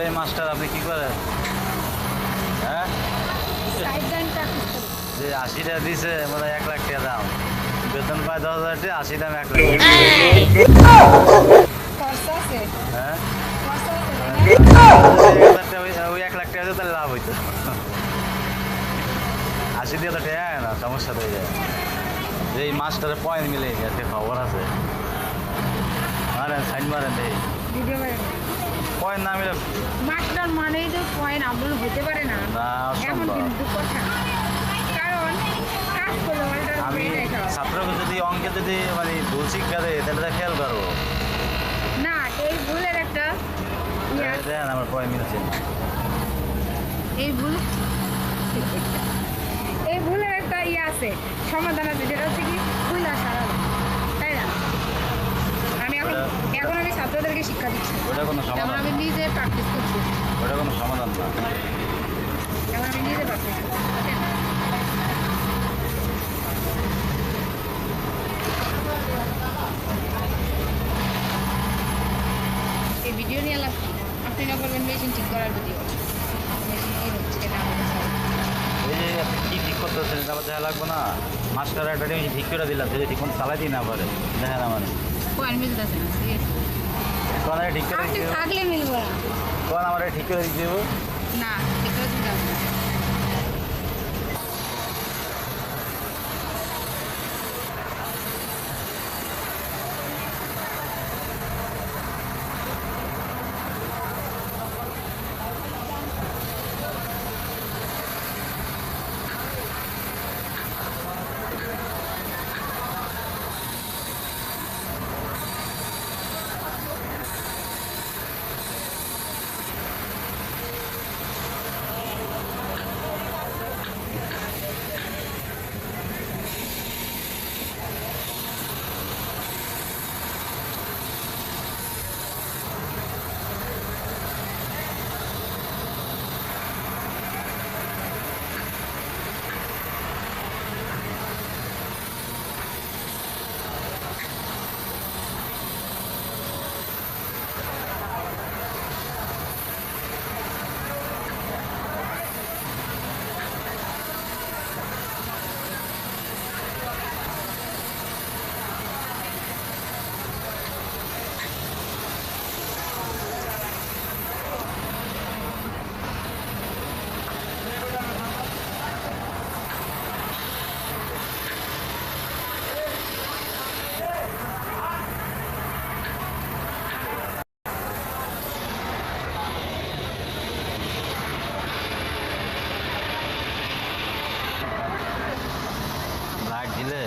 এই মাস্টার, আপনি কি করেন? হ্যাঁ? যে আশি টাকা দিছে মানে এক লাখ টাকা দাম বেতন পায় দশ হাজার টাকা, আশি দাম এক লাখ হ্যাঁ? ওই- এক লাখ টাকা তাহলে লাভ হইতো। আশি দিয়ে তো টাকা না, সমস্যা হয়ে যায় এই মাস্টারের পয়েন্ট মিলে গেছে, খবর আছে। মারেন, সাইন মারেন, এই। পয়েন্ট না মিলে মাস্টার মানেই তো পয়েন্ট আপলোড হতে পারে না। এমন কিন্তু কথা কারণ কাজ করলে আমি ছাত্রকে যদি অঙ্কে যদি মানে ভুল শিক্ষা দেয় তাহলে তো খেয়াল করব না এই ভুলের একটা ইয়ে। দেখেন আমার পয়েন্ট মিলেছে। এই ভুল এই ভুলের একটা ইয়ে আছে। সমাধান আছে যেটা হচ্ছে কি ভুল আসা তাই না আমি এখন এখন ছাত্রদেরকে শিক্ষা দিচ্ছি। ওটা কোনো সমাধান আমি নিজে প্র্যাকটিস করছি। ওটা কোনো সমাধান না। যেমন আমি নিজে প্র্যাকটিস করছি? এই ভিডিও নিয়ে লাভ আপনি না করবেন মেশিন ঠিক করার ভিডিও মেশিন কি হচ্ছে না কি ঠিক করতেছেন? এটা আবার দেখা লাগবে না। মাস্টার একটা ঠিক করে দিলাম যদি ঠিক মতো চালাইতেই না পারে। মিলতেছে না। ঠিক আরে ঠিক করে থাকলে মিলবো না। কোন আমার ঠিক করে দিব না ঠিক করে வந்து